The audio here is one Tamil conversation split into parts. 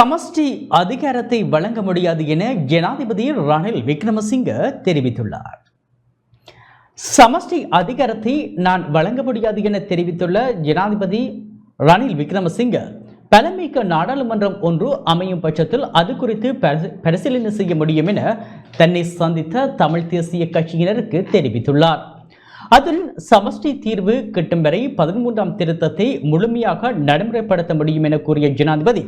சமஷ்டி அதிகாரத்தை வழங்க முடியாது என ஜனாதிபதி ரணில் விக்ரமசிங்க தெரிவித்துள்ளார். சமஷ்டி அதிகாரத்தை நான் வழங்க முடியாது என தெரிவித்துள்ள ஜனாதிபதி ரணில் விக்ரமசிங்க பலமிக்க நாடாளுமன்றம் ஒன்று அமையும் பட்சத்தில் அது குறித்து பரிசீலனை செய்ய முடியும் என தன்னை சந்தித்த தமிழ் தேசிய கட்சியினருக்கு தெரிவித்துள்ளார். அதில் சமஷ்டி தீர்வு கிட்டும் வரை பதிமூன்றாம் திருத்தத்தை முழுமையாக நடைமுறைப்படுத்த முடியும் என கூறிய ஜனாதிபதி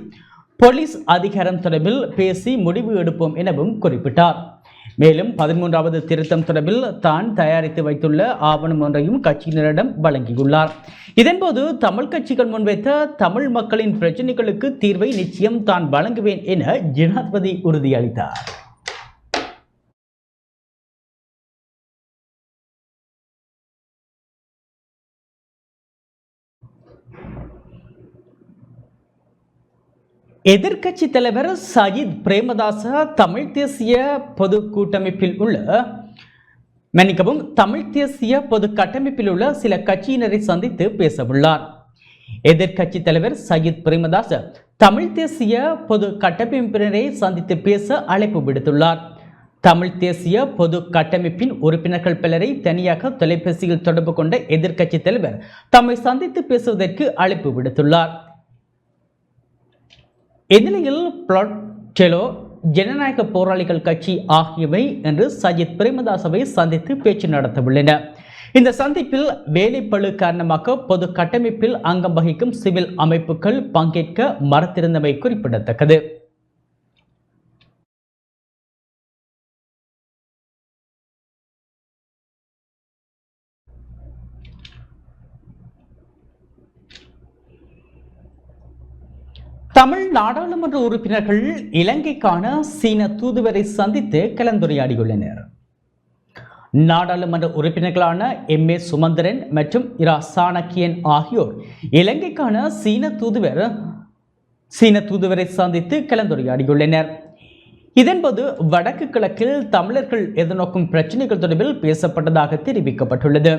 போலீஸ் அதிகாரம் தொடர்பில் பேசி முடிவு எடுப்போம் எனவும் குறிப்பிட்டார். மேலும் பதிமூன்றாவது திருத்தம் தொடர்பில் தான் தயாரித்து வைத்துள்ள ஆவணம் ஒன்றையும் கட்சியினரிடம் வழங்கியுள்ளார். இதன்போது தமிழ் கட்சிகள் முன்வைத்த தமிழ் மக்களின் பிரச்சனைகளுக்கு தீர்வை நிச்சயம் தான் வழங்குவேன் என ஜனாதிபதி உறுதியளித்தார். எதிர்க்கட்சி தலைவர் சயித் பிரேமதாச தமிழ் தேசிய பொது கூட்டமைப்பில் உள்ள மன்னிக்கவும் தமிழ் தேசிய பொது கட்டமைப்பில் உள்ள சில கட்சியினரை சந்தித்து பேசவுள்ளார். எதிர்க்கட்சி தலைவர் சயித் பிரேமதாச தமிழ் தேசிய பொது கட்டமைப்பினரை சந்தித்து பேச அழைப்பு விடுத்துள்ளார். தமிழ் தேசிய பொது கட்டமைப்பின் உறுப்பினர்கள் பலரை தனியாக தொலைபேசியில் தொடர்பு கொண்ட எதிர்க்கட்சி தலைவர் தம்மை சந்தித்து பேசுவதற்கு அழைப்பு விடுத்துள்ளார். இந்நிலையில் பிளாட் ஜனநாயக போராளிகள் கட்சி ஆகியவை என்று சஜித் பிரேமதாசவை சந்தித்து பேச்சு நடத்தவுள்ளன. இந்த சந்திப்பில் வேலைப்பளு காரணமாக பொது கட்டமைப்பில் அங்கம் வகிக்கும் சிவில் அமைப்புகள் பங்கேற்க மறுத்திருந்தமை குறிப்பிடத்தக்கது. தமிழ் நாடாளுமன்ற உறுப்பினர்கள் இலங்கைக்கான சீன தூதுவரை சந்தித்து கலந்துரையாடியுள்ளனர். நாடாளுமன்ற உறுப்பினர்களான எம் ஏ சுமந்திரன் மற்றும் இரா சாணக்கியன் ஆகியோர் இலங்கைக்கான சீன தூதுவர் சீன தூதுவரை சந்தித்து கலந்துரையாடியுள்ளனர். இதன்போது வடக்கு கிழக்கில் தமிழர்கள் எதிர்நோக்கும் பிரச்சனைகள் தொடர்பில் பேசப்பட்டதாக தெரிவிக்கப்பட்டுள்ளது.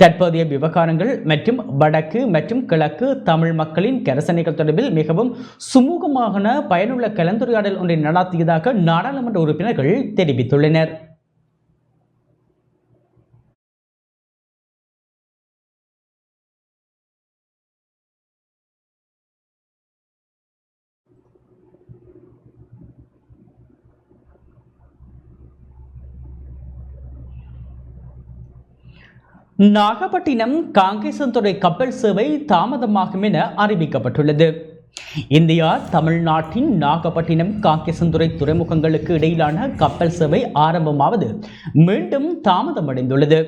தற்போதைய விவகாரங்கள் மற்றும் வடக்கு மற்றும் கிழக்கு தமிழ் மக்களின் கரசனைகள் தொடர்பில் மிகவும் சுமூகமான பயனுள்ள கலந்துரையாடல் ஒன்றை நடாத்தியதாக நாடாளுமன்ற உறுப்பினர்கள் தெரிவித்துள்ளனர். நாகப்பட்டினம் காங்கேசன்துறை கப்பல் சேவை தாமதமாகும் என அறிவிக்கப்பட்டுள்ளது. இந்தியா தமிழ்நாட்டின் நாகப்பட்டினம் காங்கேசன்துறை துறைமுகங்களுக்கு இடையிலான கப்பல் சேவை ஆரம்பமாவது மீண்டும் தாமதமடைந்துள்ளது.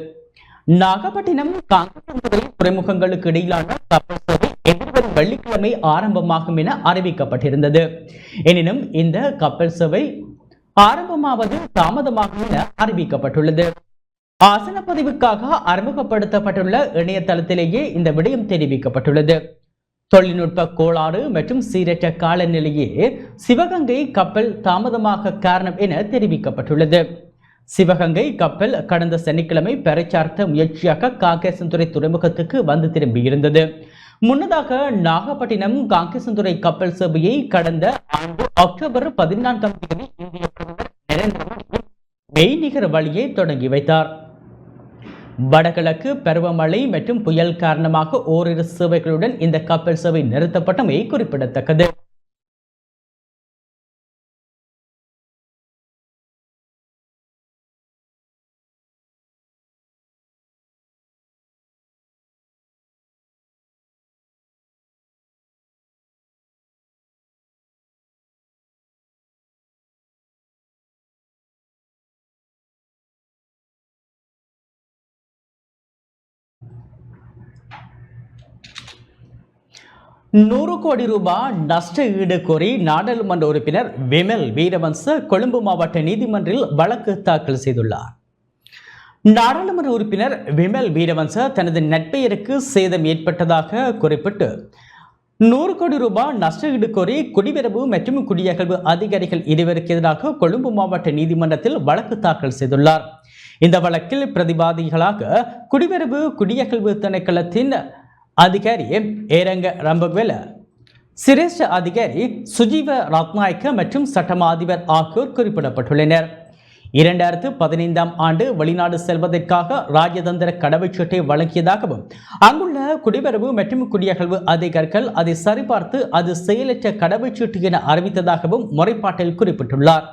நாகப்பட்டினம் காங்கேசன்துறை துறைமுகங்களுக்கு இடையிலான கப்பல் சேவை எதிர்வரும் வெள்ளிக்கிழமை ஆரம்பமாகும் என அறிவிக்கப்பட்டிருந்தது. எனினும் இந்த கப்பல் சேவை ஆரம்பமாவது தாமதமாகும் என அறிவிக்கப்பட்டுள்ளது. ஆசன பதிவுக்காக அறிமுகப்படுத்தப்பட்டுள்ள இணையதளத்திலேயே இந்த விடயம் தெரிவிக்கப்பட்டுள்ளது. தொழில்நுட்ப கோளாறு மற்றும் சீரற்ற காலநிலையே சிவகங்கை கப்பல் தாமதமாக காரணம் என தெரிவிக்கப்பட்டுள்ளது. சிவகங்கை கப்பல் கடந்த சனிக்கிழமை பறைச்சார்த்த முயற்சியாக காங்கேசன்துறை துறைமுகத்துக்கு வந்து திரும்பியிருந்தது. முன்னதாக நாகப்பட்டினம் காங்கேசன்துறை கப்பல் சேவையை கடந்த ஆண்டு அக்டோபர் பதினான்காம் தேதி இந்திய பிரதமர் நரேந்திர மோடி மெய்நிகர் வழியை தொடங்கி வைத்தார். வடகிழக்கு பருவமழை மற்றும் புயல் காரணமாக ஓரிரு சேவைகளுடன் இந்த கப்பல் சேவை நிறுத்தப்பட்டமை குறிப்பிடத்தக்கது. நூறு கோடி ரூபாய் நஷ்ட ஈடு கோரி நாடாளுமன்ற உறுப்பினர் விமல் வீரவன்ச கொழும்பு மாவட்ட நீதிமன்றில் வழக்கு தாக்கல் செய்துள்ளார். நாடாளுமன்ற உறுப்பினர் விமல் வீரவன்ச தனது நட்பெயருக்கு சேதம் ஏற்பட்டதாக குறிப்பிட்டு நூறு கோடி ரூபாய் நஷ்ட ஈடு கோரி குடிவரவு மற்றும் குடியகழ்வு அதிகாரிகள் இருவருக்கு எதிராக கொழும்பு மாவட்ட நீதிமன்றத்தில் வழக்கு தாக்கல் செய்துள்ளார். இந்த வழக்கில் பிரதிவாதிகளாக குடிவரவு குடியகழ்வு திணைக்களத்தின் அதிகாரி ஏரங்க ரம்பவேல. சிரேஷ்ட அதிகாரி சுஜீவ ரத்நாயக்க மற்றும் சட்டமா அதிபர் ஆகியோர் குறிப்பிடப்பட்டுள்ளனர். இரண்டாயிரத்து பதினைந்தாம் ஆண்டு வெளிநாடு செல்வதற்காக ராஜதந்திர கடவுச்சீட்டை வழங்கியதாகவும் அங்குள்ள குடிவரவு மற்றும் குடியகழ்வு அதிகாரிகள் அதை சரிபார்த்து அது செயலற்ற கடவுச்சீட்டு என அறிவித்ததாகவும் முறைப்பாட்டில் குறிப்பிட்டுள்ளார்.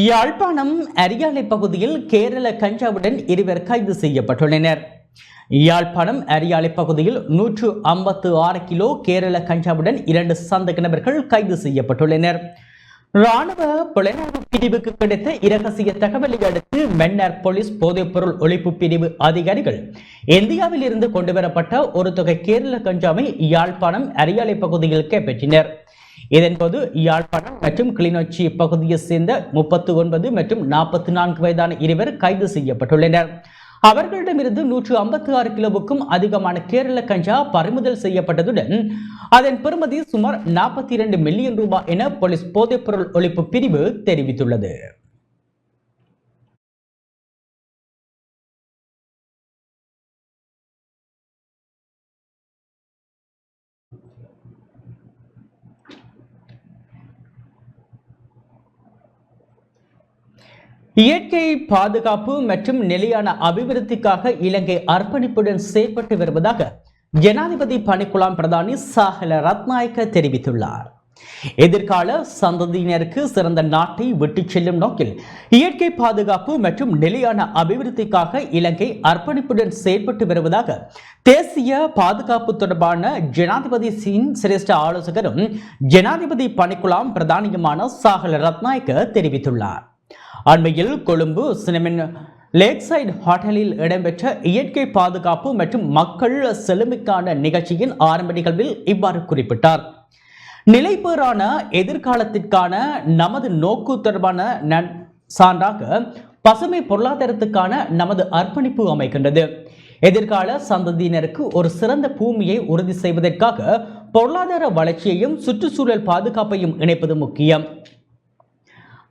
யாழ்ப்பாணம் அரியாலை பகுதியில் கேரள கஞ்சாவுடன் இருவர் கைது செய்யப்பட்டுள்ளனர். யாழ்ப்பாணம் அரியாலை பகுதியில் நூற்று ஐம்பத்து ஆறு கிலோ கேரள கஞ்சாவுடன் இரண்டு சந்தக நபர்கள் கைது செய்யப்பட்டுள்ளனர். ராணுவ புலனாய்வு பிரிவுக்கு கிடைத்த இரகசிய தகவலை அடுத்து மென்னர் போலீஸ் போதைப்பொருள் ஒழிப்பு பிரிவு அதிகாரிகள் இந்தியாவில் இருந்து கொண்டுவரப்பட்ட ஒரு தொகை கேரள கஞ்சாவை யாழ்ப்பாணம் அரியாலை பகுதியில் கைப்பற்றினர். இதன்போது யாழ்ப்பாணம் மற்றும் கிளிநொச்சி பகுதியை சேர்ந்த முப்பத்து ஒன்பது மற்றும் நாற்பத்தி நான்கு வயதான இருவர் கைது செய்யப்பட்டுள்ளனர். அவர்களிடமிருந்து நூற்று ஐம்பத்தி ஆறு கிலோவுக்கும் அதிகமான கேரள கஞ்சா பறிமுதல் செய்யப்பட்டதுடன் அதன் பெறுமதி சுமார் நாற்பத்தி இரண்டு மில்லியன் ரூபாய் என போலீஸ் போதைப்பொருள் ஒழிப்பு பிரிவு தெரிவித்துள்ளது. இயற்கை பாதுகாப்பு மற்றும் நிலையான அபிவிருத்திக்காக இலங்கை அர்ப்பணிப்புடன் செயல்பட்டு வருவதாக ஜனாதிபதி பணிக்குழாம் பிரதானி சாஹல ரத்நாயக்க தெரிவித்துள்ளார். எதிர்கால சந்ததியினருக்கு சிறந்த நாட்டை விட்டுச் செல்லும் நோக்கில் இயற்கை பாதுகாப்பு மற்றும் நிலையான அபிவிருத்திக்காக இலங்கை அர்ப்பணிப்புடன் செயல்பட்டு வருவதாக தேசிய பாதுகாப்பு தொடர்பான ஜனாதிபதி சிங் சிரேஷ்ட ஆலோசகரும் ஜனாதிபதி பணிக்குழாம் பிரதானியுமான சாகல ரத்நாயக்க தெரிவித்துள்ளார். அண்மையில் கொழும்பு சினமின் லேக் சைடு ஹோட்டலில் இடம்பெற்ற இயற்கை பாதுகாப்பு மற்றும் மக்கள் செழுமைக்கான நிகழ்ச்சியின் ஆரம்ப நிகழ்வில் இவ்வாறு குறிப்பிட்டார். நிலைப்பேறான எதிர்காலத்திற்கான நமது நோக்கு தொடர்பான நன் சான்றாக பசுமை பொருளாதாரத்துக்கான நமது அர்ப்பணிப்பு அமைக்கின்றது எதிர்கால சந்ததியினருக்கு ஒரு சிறந்த பூமியை உறுதி செய்வதற்காக பொருளாதார வளர்ச்சியையும் சுற்றுச்சூழல் பாதுகாப்பையும் இணைப்பது முக்கியம்.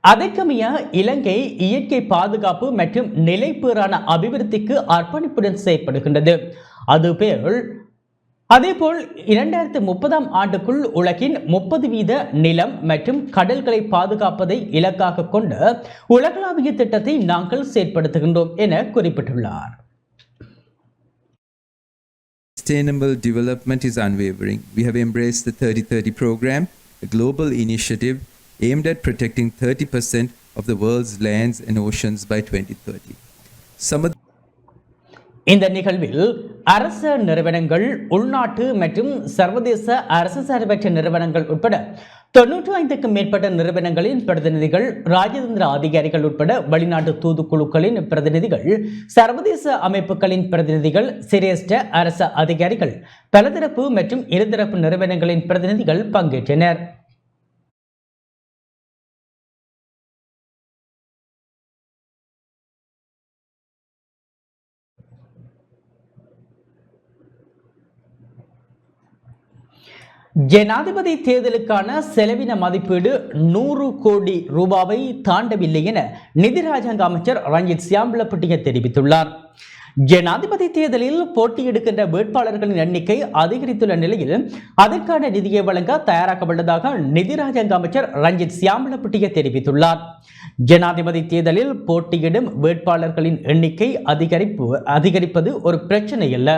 அதற்கமைய இலங்கை இயற்கை பாதுகாப்பு மற்றும் நிலைப்பேறான அபிவிருத்திக்கு அர்ப்பணிப்புடன் செயற்படுகின்றது அதுபோல் அதேபோல் இரண்டாயிரத்தி முப்பதாம் ஆண்டுக்குள் உலகின் முப்பது வீத நிலம் மற்றும் கடல்களை பாதுகாப்பதை இலக்காக கொண்டு உலகளாவிய திட்டத்தை நாங்கள் செயற்படுத்துகின்றோம் என குறிப்பிட்டுள்ளார் Sustainable development is unwavering. We have embraced the 3030 program, a global initiative aimed at protecting 30% of the world's lands and oceans by 2030. Some of இந்த நிகழ்வில் அரச நிறுவனங்கள் உள்நாட்டு மற்றும் சர்வதேச அரசு சார்பற்ற நிறுவனங்கள் உட்பட தொன்னூற்றி ஐந்துக்கும் மேற்பட்ட நிறுவனங்களின் பிரதிநிதிகள் ராஜதந்திர அதிகாரிகள் உட்பட வெளிநாட்டு தூதுக்குழுக்களின் பிரதிநிதிகள் சர்வதேச அமைப்புகளின் பிரதிநிதிகள் சிரேஷ்ட அரச அதிகாரிகள் பலதரப்பு மற்றும் இருதரப்பு நிறுவனங்களின் பிரதிநிதிகள் பங்கேற்றனர் ஜனாதிபதி தேர்தலுக்கான செலவின மதிப்பீடு நூறு கோடி ரூபாவை தாண்டவில்லை என நிதி ராஜாங்க அமைச்சர் ரஞ்சித் சியாம்பலப்பட்டிய தெரிவித்துள்ளார். ஜனாதிபதி தேர்தலில் போட்டியிடுகின்ற வேட்பாளர்களின் எண்ணிக்கை அதிகரித்துள்ள நிலையில் அதற்கான நிதியை வழங்க தயாராக்கப்பட்டதாக நிதி ராஜாங்க அமைச்சர் ரஞ்சித் சியாம்பலப்பட்டிய தெரிவித்துள்ளார். ஜனாதிபதி தேர்தலில் போட்டியிடும் வேட்பாளர்களின் எண்ணிக்கை அதிகரிப்பு அதிகரிப்பது ஒரு பிரச்சனை அல்ல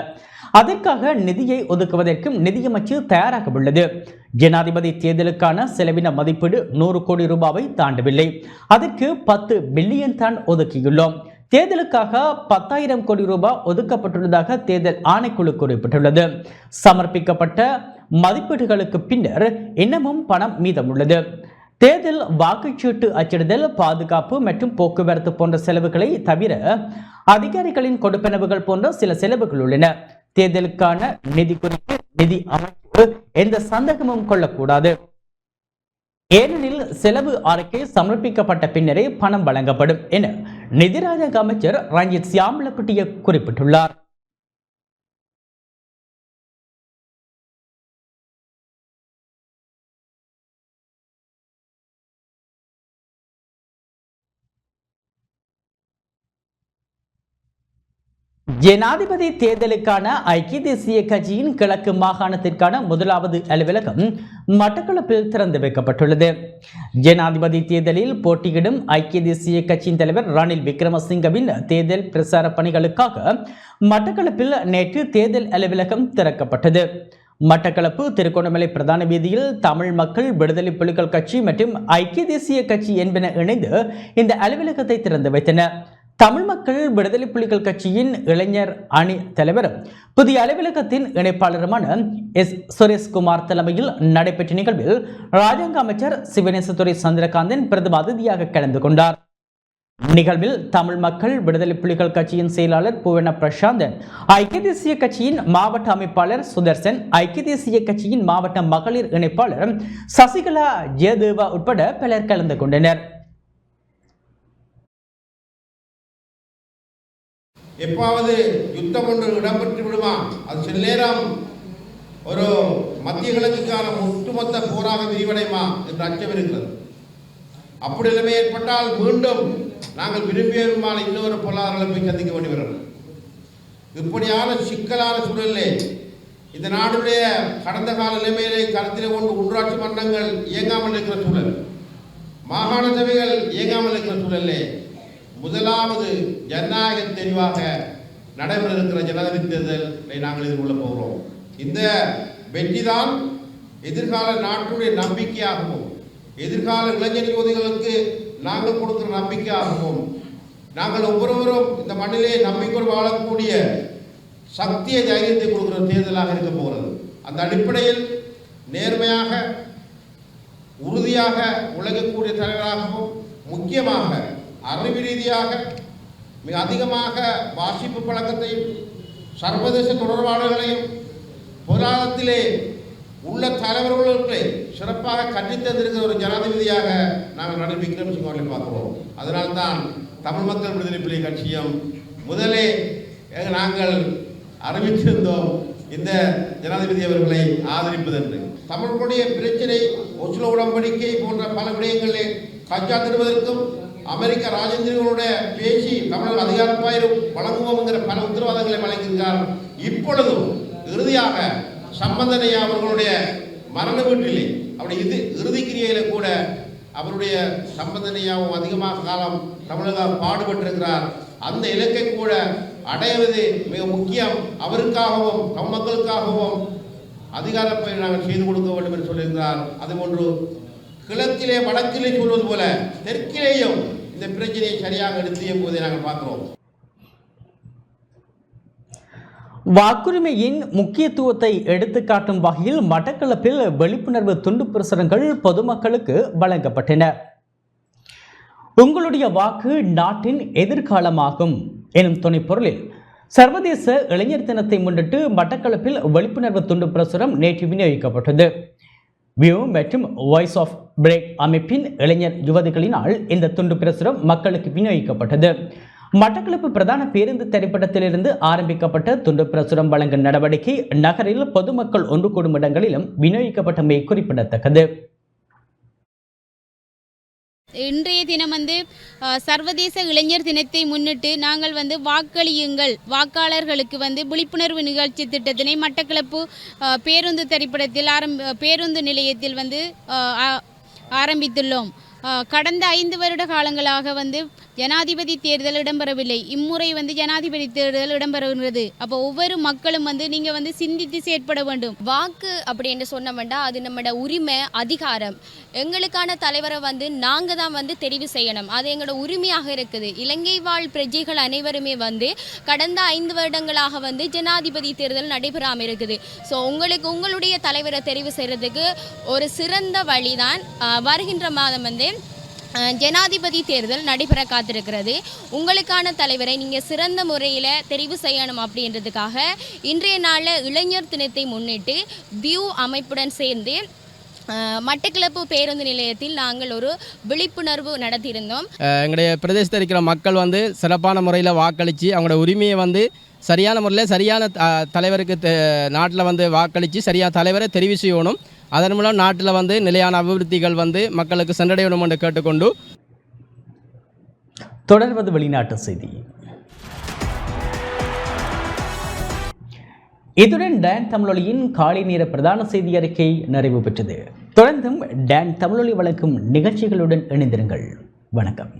அதற்காக நிதியை ஒதுக்குவதற்கும் நிதியமைச்சு தயாராக உள்ளது ஜனாதிபதி தேர்தலுக்கான செலவின மதிப்பீடு நூறு கோடி ரூபாவை தாண்டவில்லை. அதற்கு பத்து பில்லியன் தான் ஒதுக்கியுள்ளோம். தேர்தலுக்காக பத்தாயிரம் கோடி ரூபாய் ஒதுக்கப்பட்டுள்ளதாக தேர்தல் ஆணைக்குழு குறிப்பிட்டுள்ளது. சமர்ப்பிக்கப்பட்ட மதிப்பீடுகளுக்கு பின்னர் இன்னமும் பணம் மீதமுள்ளது. தேர்தல் வாக்குச்சீட்டு அச்சிடுதல் பாதுகாப்பு மற்றும் போக்குவரத்து போன்ற செலவுகளை தவிர அதிகாரிகளின் கொடுப்பனவுகள் போன்ற சில செலவுகள் உள்ளன. தேர்தலுக்கான நிதி குறித்து நிதி அமைப்பு எந்த சந்தேகமும் கொள்ளக்கூடாது. ஏனெனில் செலவு அறிக்கை சமர்ப்பிக்கப்பட்ட பின்னரே பணம் வழங்கப்படும் என நிதிராஜக அமைச்சர் ரஞ்சித் சியாமலப்பட்டிய குறிப்பிட்டுள்ளார். ஜனாதிபதி தேர்தலுக்கான ஐக்கிய தேசிய கட்சியின் கிழக்கு மாகாணத்திற்கான முதலாவது அலுவலகம் மட்டக்களப்பில் திறந்து வைக்கப்பட்டுள்ளது. ஜனாதிபதி தேர்தலில் போட்டியிடும் ஐக்கிய தேசிய கட்சியின் தலைவர் ரணில் விக்ரமசிங்கவின் தேர்தல் பிரசார பணிகளுக்காக மட்டக்களப்பில் நேற்று தேர்தல் அலுவலகம் திறக்கப்பட்டது. மட்டக்களப்பு திருகோணமலை பிரதான வீதியில் தமிழ் மக்கள் விடுதலை புலிகள் கட்சி மற்றும் ஐக்கிய தேசிய கட்சி என்பன இணைந்து இந்த அலுவலகத்தை திறந்து வைத்தன தமிழ் மக்கள் விடுதலை புலிகள் கட்சியின் இளைஞர் அணி தலைவரும் புதிய அலுவலகத்தின் இணைப்பாளருமான எஸ். சுரேஷ்குமார் தலைமையில் நடைபெற்ற நிகழ்வில் ராஜாங்க அமைச்சர் சிவநேசத்துறை சந்திரகாந்தன் பிரதம அதிதியாக கலந்து கொண்டார். நிகழ்வில் தமிழ் மக்கள் விடுதலை புலிகள் கட்சியின் செயலாளர் பூவன பிரசாந்தன் ஐக்கிய தேசிய கட்சியின் மாவட்ட அமைப்பாளர் சுதர்சன் ஐக்கிய தேசிய கட்சியின் மாவட்ட மகளிர் இணைப்பாளர் சசிகலா ஜெயதேவா உட்பட பலர் கலந்து கொண்டனர். எப்பாவது யுத்தம் ஒன்று இடம்பெற்று விடுமா? அது சில நேரம் ஒரு மத்திய கிழக்குக்கான ஒட்டுமொத்த போராக விரிவடையுமா என்று அச்சம் இருக்கிறது அப்படி நிலைமை ஏற்பட்டால் மீண்டும் நாங்கள் விரும்பியமான இன்னொரு பொருளாதார போய் சந்திக்க வேண்டி வரும் இப்படியான சிக்கலான சூழலே இந்த நாடுடைய கடந்த கால நிலைமையிலே கருத்தில் கொண்டு உள்ளாட்சி மன்றங்கள் இயங்காமல் இருக்கிற சூழல் மாகாண சபைகள் இயங்காமல் இருக்கிற சூழலே முதலாவது ஜனநாயக தெரிவாக நடைபெற இருக்கிற ஜனாதிபதி தேர்தலை நாங்கள் எதிர்கொள்ள போகிறோம். இந்த வெற்றிதான் எதிர்கால நாட்டுடைய நம்பிக்கையாகவும் எதிர்கால இளைஞர் யுவதிகளுக்கு நாங்கள் கொடுக்கிற நம்பிக்கையாகவும் நாங்கள் ஒவ்வொருவரும் இந்த மண்ணிலே நம்பிக்கையோடு வாழக்கூடிய சக்தியை தைரியத்தை கொடுக்கிற தேர்தலாக இருக்க போகிறது. அந்த அடிப்படையில் நேர்மையாக உறுதியாக உழைக்கக்கூடிய தலைவராகவும் முக்கியமாக அறிவு ரீதியாக மிக அதிகமாக வாசிப்பு பழக்கத்தையும் சர்வதேச தொடர்பாளர்களையும் பொருளாதாரத்திலே உள்ள தலைவர்களுக்கு சிறப்பாக கற்றித்தந்திருக்கிற ஒரு ஜனாதிபதியாக நாங்கள் ரணில் விக்ரமசிங்க அவர்களை பார்க்கிறோம் அதனால்தான் தமிழ் மக்கள் விடுதலை புலி கட்சியும் முதலே நாங்கள் அறிவித்திருந்தோம் இந்த ஜனாதிபதி அவர்களை ஆதரிப்பதென்று. தமிழர்களுடைய பிரச்சனை ஒசுல உடன்படிக்கை போன்ற பல விடயங்களில் கச்சா அமெரிக்க ராஜேந்திரங்களோட பேசி தமிழர் அதிகாரப்பாயிரும் வழங்குவோம்ங்கிற பல உத்தரவாதங்களை வழங்கியிருக்கார் இப்பொழுதும் இறுதியாக சம்பந்தனையா அவர்களுடைய மரண வீட்டிலே அவருடைய இது இறுதி கிரியையில கூட அவருடைய சம்பந்தனையாவும் அதிகமாக காலம் தமிழகம் பாடுபட்டிருக்கிறார். அந்த இலக்கை கூட அடைவது மிக முக்கியம். அவருக்காகவும் தம் மக்களுக்காகவும் அதிகாரப்பை நாங்கள் செய்து கொடுக்க வேண்டும் என்று சொல்லியிருக்கிறார். அதுபோன்று கிழக்கிலே வடக்கிலே சொல்வது போல தெற்கிலேயும் இந்த பிரச்சனையை சரியாக எடுத்து போதை நாங்கள் பார்க்கிறோம். வாக்குரிமையின் முக்கியத்துவத்தை எடுத்துக்காட்டும் வகையில் மட்டக்களப்பில் விழிப்புணர்வு துண்டு பிரசுரங்கள் பொதுமக்களுக்கு வழங்கப்பட்டன. உங்களுடைய வாக்கு நாட்டின் எதிர்காலமாகும் எனும் துணைப்பொருளில் சர்வதேச இளைஞர் தினத்தை முன்னிட்டு மட்டக்களப்பில் விழிப்புணர்வு துண்டு பிரசுரம் நேற்று விநியோகிக்கப்பட்டது. வியூ மற்றும் வாய்ஸ் ஆஃப் பிரேக் அமைப்பின் இளைஞர் யுவதிகளினால் இந்த துண்டு பிரசுரம் மக்களுக்கு விநியோகிக்கப்பட்டது. மட்டக்களப்பு பிரதான பேருந்து திரைப்படத்திலிருந்து ஆரம்பிக்கப்பட்ட துண்டு பிரசுரம் வழங்கும் நடவடிக்கை நகரில் பொதுமக்கள் ஒன்று கூடும் இடங்களிலும் விநியோகிக்கப்பட்டமை குறிப்பிடத்தக்கது. இன்றைய தினம் வந்து சர்வதேச இளைஞர் தினத்தை முன்னிட்டு நாங்கள் வந்து வாக்களியுங்கள். வாக்காளர்களுக்கு வந்து விழிப்புணர்வு நிகழ்ச்சி திட்டத்தினை மட்டக்களப்பு பேருந்து திரைப்படத்தில் ஆரம்ப பேருந்து நிலையத்தில் வந்து ஆரம்பித்துள்ளோம். கடந்த ஐந்து வருட காலங்களாக வந்து ஜனாதிபதி தேர்தல் இடம்பெறவில்லை. இம்முறை வந்து ஜனாதிபதி தேர்தல் இடம்பெறுகிறது அப்போ ஒவ்வொரு மக்களும் வந்து நீங்க வந்து சிந்தித்து செயற்பட வேண்டும். வாக்கு அப்படின்னு வேண்டாம் அது நம்மளோட உரிமை அதிகாரம். எங்களுக்கான தலைவரை வந்து நாங்கள் தான் வந்து தெரிவு செய்யணும். அது எங்களோட உரிமையாக இருக்குது. இலங்கை வாழ் பிரஜைகள் அனைவருமே வந்து கடந்த ஐந்து வருடங்களாக வந்து ஜனாதிபதி தேர்தல் நடைபெறாமல் இருக்குது. ஸோ உங்களுக்கு உங்களுடைய தலைவரை தெரிவு செய்கிறதுக்கு ஒரு சிறந்த வழிதான் வருகின்ற மாதம் வந்து ஜனாதிபதி தேர்தல் நடைபெற காத்திருக்கிறது. உங்களுக்கான தலைவரை நீங்கள் சிறந்த முறையில் தெரிவு செய்யணும் அப்படின்றதுக்காக இன்றைய நாளில் இளைஞர் தினத்தை முன்னிட்டு வியூ அமைப்புடன் சேர்ந்து அஹ், மட்டக்களப்பு பேருந்து நிலையத்தில் நாங்கள் ஒரு விழிப்புணர்வு நடத்தியிருந்தோம். எங்களுடைய பிரதேசத்தில் இருக்கிற மக்கள் வந்து சிறப்பான முறையில் வாக்களித்து அவங்களோட உரிமையை வந்து சரியான முறையில் சரியான தலைவருக்கு நாட்டில் வந்து வாக்களித்து சரியான தலைவரை தெரிவு செய்யணும். அதன் மூலம் நாட்டில் வந்து நிலையான அபிவிருத்திகள் வந்து மக்களுக்கு சென்றடையணும் என்று கேட்டுக்கொண்டு தொடர்வது வெளிநாட்டு செய்தி. இத்துடன் டேன் தமிழொலியின் காலை நேர பிரதான செய்தி அறிக்கை நிறைவு பெற்றது. தொடர்ந்தும் டேன் தமிழொலி வழங்கும் நிகழ்ச்சிகளுடன் இணைந்திருங்கள். வணக்கம்.